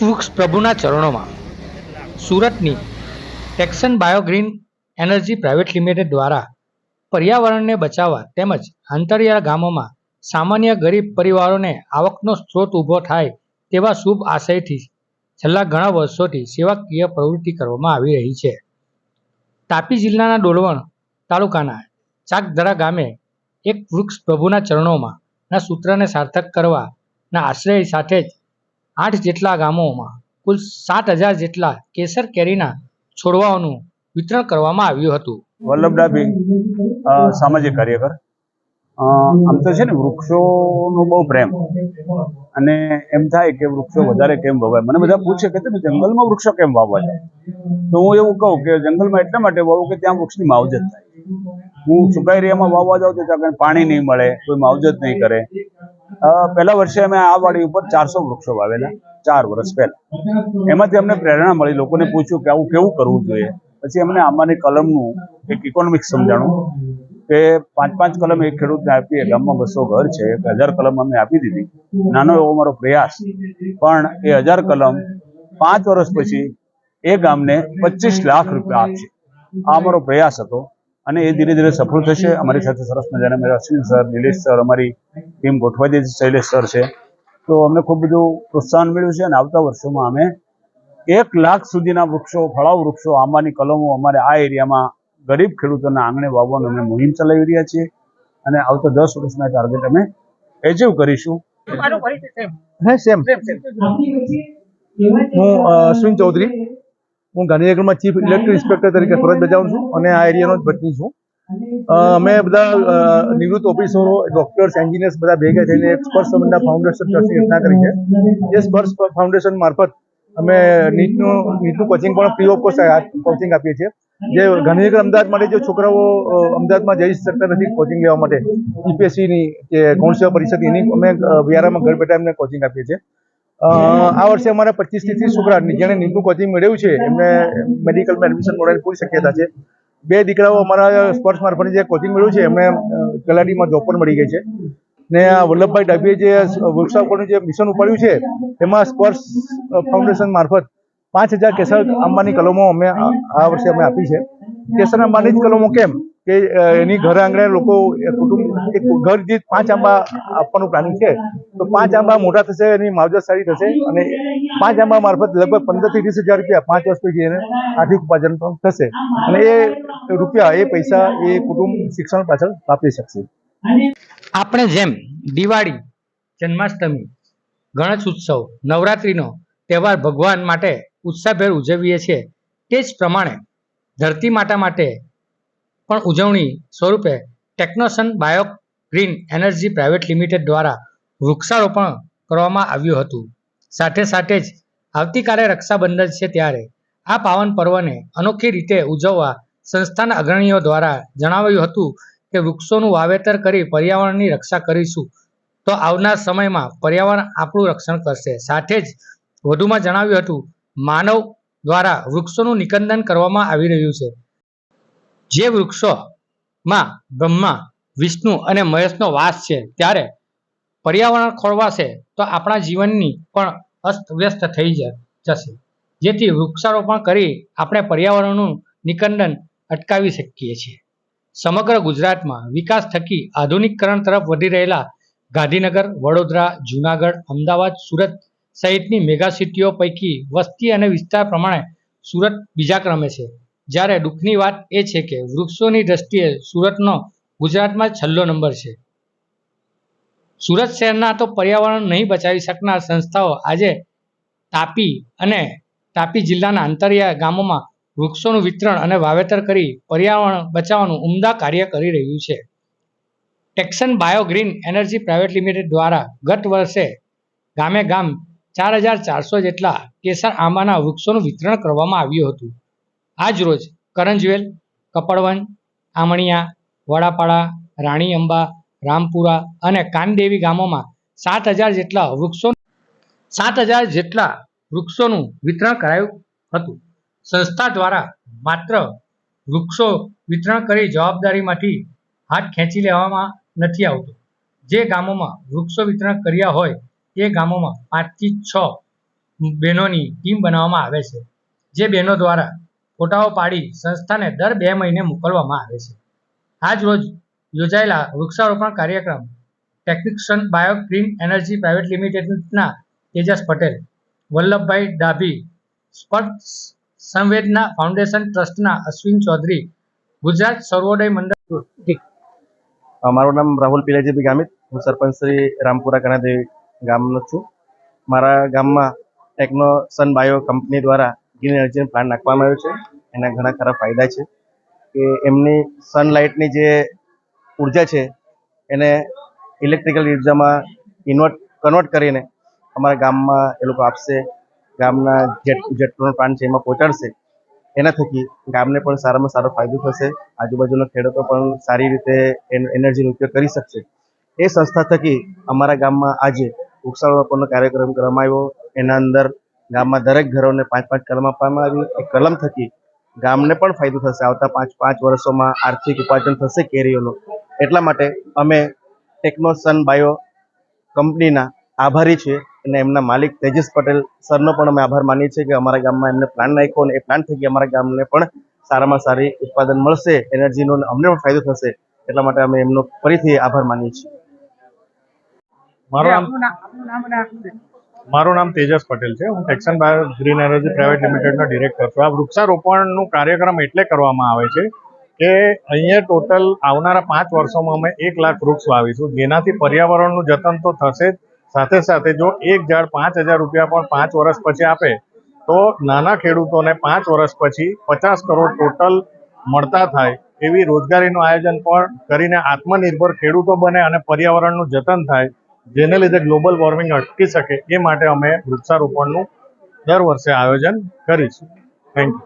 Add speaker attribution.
Speaker 1: વૃક્ષ પ્રભુના ચરણોમાં. સુરતની Texon bio green energy private limited દ્વારા પર્યાવરણને બચાવવા તેમજ આંતરિયાળ ગામોમાં સામાન્ય ગરીબ પરિવારોને આવકનો સ્ત્રોત ઊભો થાય તેવા શુભ આશયથી છેલ્લા ઘણા વર્ષોથી સેવાકીય પ્રવૃત્તિ કરવામાં આવી રહી છે. તાપી જિલ્લાના ડોલવણ તાલુકાના ચાકધરા ગામે એક વૃક્ષ પ્રભુના ચરણોમાં ના સૂત્રને સાર્થક કરવાના આશ્રય સાથે જ આઠ જેટલા ગામોમાં કુલ સાત હજાર જેટલા કેસર કેરીના છોડવાઓનું વિતરણ કરવામાં આવ્યું હતું.
Speaker 2: વલ્લભ ડાભી સામાજિક કાર્યકર. આમ તો છે ને વૃક્ષોનો બહુ પ્રેમ. અને એમ થાય કે વૃક્ષો વધારે કેમ વવાય મને બધા પૂછે કે તમે જંગલમાં વૃક્ષો કેમ વાવવા છે? તો હું એવું કહું કે જંગલમાં એટલા માટે વાવું કે ત્યાં વૃક્ષની માવજત થાય. હું સુકા એરિયામાં વાવવા જાઉં તો ત્યાં પાણી નહીં મળે, કોઈ માવજત નહીં કરે. પહેલા વર્ષે અમે આ વાડી ઉપર ચારસો વૃક્ષો વાવેલા, ચાર વર્ષ પહેલા. એમાંથી અમને પ્રેરણા મળી. લોકોને પૂછ્યું કે આવું કેવું કરવું જોઈએ. પછી અમને આંબાની કલમનું એક ઇકોનોમિક્સ સમજાણું કે પાંચ પાંચ કલમ એક ખેડૂતને આપીએ, ગામમાં બસો ઘર છે, એક હજાર કલમ અમે આપી દીધી. નાનો એવો મારો પ્રયાસ. પણ એ હજાર કલમ પાંચ વર્ષ પછી એ ગામને પચીસ લાખ રૂપિયા આપશે. આ અમારો પ્રયાસ હતો. અને એ ધીરે ધીરે સફળ થશે. અમારી સાથે સરસ મજાના મેરા અશ્વિન સર નિલેશ સર અમારી ટીમ ગોઠવા દે શૈલેષ સર છે. તો અમને ખૂબ બધું પ્રોત્સાહન મળ્યું છે અને આવતા વર્ષોમાં અમે એક લાખ સુધીના વૃક્ષો ફળાવ વૃક્ષો આંબાની કલમો અમારે આ એરિયામાં ગરીબ ખેડૂતોના આંગણે વાવવાનું અમે મુહિમ ચલાવી રહ્યા છીએ. અને આવતા દસ વર્ષના ટાર્ગેટ અમે એચીવ કરીશું.
Speaker 3: હે સેમ. હું અ, અશ્વિન ચૌધરી. હું ગાંધીનગરમાં ચીફ ઇલેક્ટ્રિક ઇન્સ્પેક્ટર તરીકે ફરજ બજાવું છું અને આ એરિયાનો જ વતની છું. અમે બધા નિવૃત્ત ઓફિસરો ડોક્ટર્સ એન્જિનિયર્સ બધા ભેગા થઈને એક સ્પર્શ સંબંધના ફાઉન્ડેશન ટ્રસ્ટની રચના કરી છે. એ સ્પર્શ ફાઉન્ડેશન મારફત અમે નીટનું નીટનું કોચિંગ પણ ફ્રી ઓફ કોસ્ટ કોચિંગ આપીએ છીએ. જે ગાંધીનગર અમદાવાદ માટે જે છોકરાઓ અમદાવાદમાં જઈ શકતા નથી કોચિંગ લેવા માટે યુપીએસસીની કે ગૌણ પરિષદ એની અમે વ્યારામાં ઘર બેઠા એમને કોચિંગ આપીએ છીએ. આ વર્ષે અમારા પચીસથી ત્રીસ છોકરા જેણે નીટનું કોચિંગ મેળવ્યું છે એમને મેડિકલમાં એડમિશન મળવાની પૂરી શક્યતા છે. બે દીકરાઓ અમારા સ્પોર્ટ્સ મારફતે જે કોચિંગ મેળવ્યું છે એમને કલાડીમાં જોબ પણ મળી ગઈ છે. ને આ વલ્લભભાઈ ડાભીએ જે વૃક્ષારોપણનું જે મિશન ઉપાડ્યું છે એમાં સ્પર્શ ફાઉન્ડેશન મારફત પાંચ હજાર કેસર આંબાની કલમો અમે આ આ વર્ષે અમે આપી છે. કેસર આંબાની જ કલમો કેમ? કે એની ઘર આંગણે લોકો કુટુંબ, એક ઘર દીઠ પાંચ આંબા આપવાનું પ્લાનિંગ છે, તો પાંચ આંબા મોટા થશે, એની માવજત સારી થશે અને પાંચ આંબા મારફત લગભગ પંદરથી વીસ હજાર રૂપિયા પાંચ વર્ષ પછી એને આર્થિક ઉપાર્જન પણ થશે. અને એ રૂપિયા, એ પૈસા, એ કુટુંબ શિક્ષણ પાછળ વાપરી શકશે.
Speaker 1: આપણે જેમ દિવાળી, જન્માષ્ટમી, ગણેશ ઉત્સવ, નવરાત્રિનો તહેવાર ભગવાન માટે ઉત્સાહભેર ઉજવીએ છીએ, તે જ પ્રમાણે ધરતી માતા માટે પણ ઉજવણી સ્વરૂપે Technosun bio green energy private limited દ્વારા વૃક્ષારોપણ કરવામાં આવ્યું હતું. સાથે સાથે જ આવતીકાલે રક્ષાબંધન છે ત્યારે આ પાવન પર્વને અનોખી રીતે ઉજવવા સંસ્થાના અગ્રણીઓ દ્વારા જણાવાયું હતું કે વૃક્ષોનું વાવેતર કરી પર્યાવરણની રક્ષા કરીશું તો આવનાર સમયમાં પર્યાવરણ આપણું રક્ષણ કરશે. સાથે જ વધુમાં જણાવ્યું હતું, માનવ દ્વારા વૃક્ષોનું નિકંદન કરવામાં આવી રહ્યું છે. જે વૃક્ષોમાં બ્રહ્મા, વિષ્ણુ અને મહેશનો વાસ છે, ત્યારે પર્યાવરણ ખોળવાશે તો આપણા જીવનની પણ અસ્તવ્યસ્ત થઈ જશે. જેથી વૃક્ષારોપણ કરી આપણે પર્યાવરણનું નિકંદન અટકાવી શકીએ છીએ. સમગ્ર ગુજરાતમાં વિકાસ થકી આધુનિકરણ તરફ વધી રહેલા ગાંધીનગર, વડોદરા, જુનાગઢ, અમદાવાદ, સુરત સહિતની મેગા સિટીઓ પૈકી વસ્તી અને વિસ્તાર પ્રમાણે સુરત બીજા ક્રમે છે. જ્યારે દુઃખની વાત એ છે કે વૃક્ષોની દ્રષ્ટિએ સુરતનો ગુજરાતમાં છેલ્લો નંબર છે. સુરત શહેરના તો પર્યાવરણ નહીં બચાવી શકનાર સંસ્થાઓ આજે તાપી અને તાપી જિલ્લાના અંતરિયાળ ગામોમાં વૃક્ષોનું વિતરણ અને વાવેતર કરી પર્યાવરણ બચાવવાનું ઉમદા કાર્ય કરી રહ્યું છે. Texon bio green energy private limited દ્વારા ગત વર્ષે ગામે ગામ ચાર હજાર ચારસો જેટલા કેસર આંબાના વૃક્ષોનું વિતરણ કરવામાં આવ્યું હતું. આજ રોજ કરંજવેલ કપડવન આમણિયા, વડાપાડા, રાણી અંબા, રામપુરા અને કાનદેવી ગામોમાં સાત હજાર જેટલા વૃક્ષો સાત હજાર જેટલા વૃક્ષોનું વિતરણ કરાયું હતું. સંસ્થા દ્વારા માત્ર વૃક્ષો વિતરણ કરી જવાબદારીમાંથી હાથ ખેંચી લેવામાં નથી આવતો. જે ગામોમાં વૃક્ષો વિતરણ કર્યા હોય એ ગામોમાં પાંચથી છ બહેનોની ટીમ બનાવવામાં આવે છે. જે બહેનો દ્વારા ફોટાઓ પાડી સંસ્થાને દર બે મહિને મોકલવામાં આવે છે. આજ રોજ યોજાયેલા વૃક્ષારોપણ કાર્યક્રમ Technixon bio green energy private લિમિટેડના તેજસ પટેલ, વલ્લભભાઈ ડાભી, સ્પર્શ સંવેદના ફાઉન્ડેશન ટ્રસ્ટના અશ્વિન ચૌધરી, ગુજરાત સર્વોદય મંડળ
Speaker 4: મારું નામ રાહુલ પિલાજીભાઈ ગામિત. હું સરપંચ શ્રી રામપુરા કણાદેવી ગામનો છું. મારા ગામમાં ટેકનો સન બાયો કંપની દ્વારા ગ્રીન એનર્જીનો પ્લાન નાખવામાં આવ્યો છે, એના ઘણા ખરા ફાયદા છે કે એમની સનલાઇટની જે ઊર્જા છે, એને ઇલેક્ટ્રિકલ ઉર્જામાં ઇન્વર્ટ કન્વર્ટ કરીને અમારા ગામમાં એ લોકો આપશે, ગામના જેટ, જેટલો પ્લાન્ટ છે એમાં પહોંચાડશે, એના થકી ગામને પણ સારામાં સારો ફાયદો થશે, આજુબાજુના ખેડૂતો પણ સારી રીતે એન- એનર્જીનો ઉપયોગ કરી શકશે. એ સંસ્થા થકી અમારા ગામમાં આજે વૃક્ષારોપણનો કાર્યક્રમ કરવામાં આવ્યો, એના અંદર ગામમાં દરેક ઘરોને પાંચ પાંચ કલમ આપવામાં આવી. એ કલમ થકી ગામને પણ ફાયદો થશે. આવતા પાંચ પાંચ વર્ષોમાં આર્થિક ઉપાર્જન થશે કેરીઓનું. એટલા માટે અમે ટેકનોસન બાયો કંપનીના આભારી છીએ અને એમના માલિક તેજસ પટેલ સરનો પણ અમે આભાર માનીએ છીએ કે અમારા ગામમાં એમને પ્લાન નાખ્યો અને એ પ્લાન થકી અમારા ગામને પણ સારામાં સારી ઉત્પાદન મળશે એનર્જીનો અમને પણ ફાયદો થશે. એટલા માટે અમે એમનો ફરીથી આભાર માનીએ છીએ.
Speaker 5: મારું નામ મારું નામ તેજસ પટેલ છે. હું Texon bio green energy private લિમિટેડનો director છું. આ વૃક્ષારોપણનું કાર્યક્રમ એટલે કરવામાં આવે છે કે અહીંયા ટોટલ આવનારા પાંચ વર્ષોમાં અમે એક લાખ વૃક્ષ વાવીશું. જેનાથી પર્યાવરણનું જતન તો થશે જ. સાથે સાથે જો એક ઝાડ પાંચ હજાર રૂપિયા પણ પાંચ વર્ષ પછી આપે, તો નાના ખેડૂતોને પાંચ વર્ષ પછી પચાસ કરોડ ટોટલ મળતા થાય એવી રોજગારીનું આયોજન પણ કરીને આત્મનિર્ભર ખેડૂતો બને અને પર્યાવરણનું જતન થાય જેને લીધે ગ્લોબલ વોર્મિંગ અટકી શકે એ માટે અમે વૃક્ષારોપણનું દર વર્ષે આયોજન કરીશું. Thank you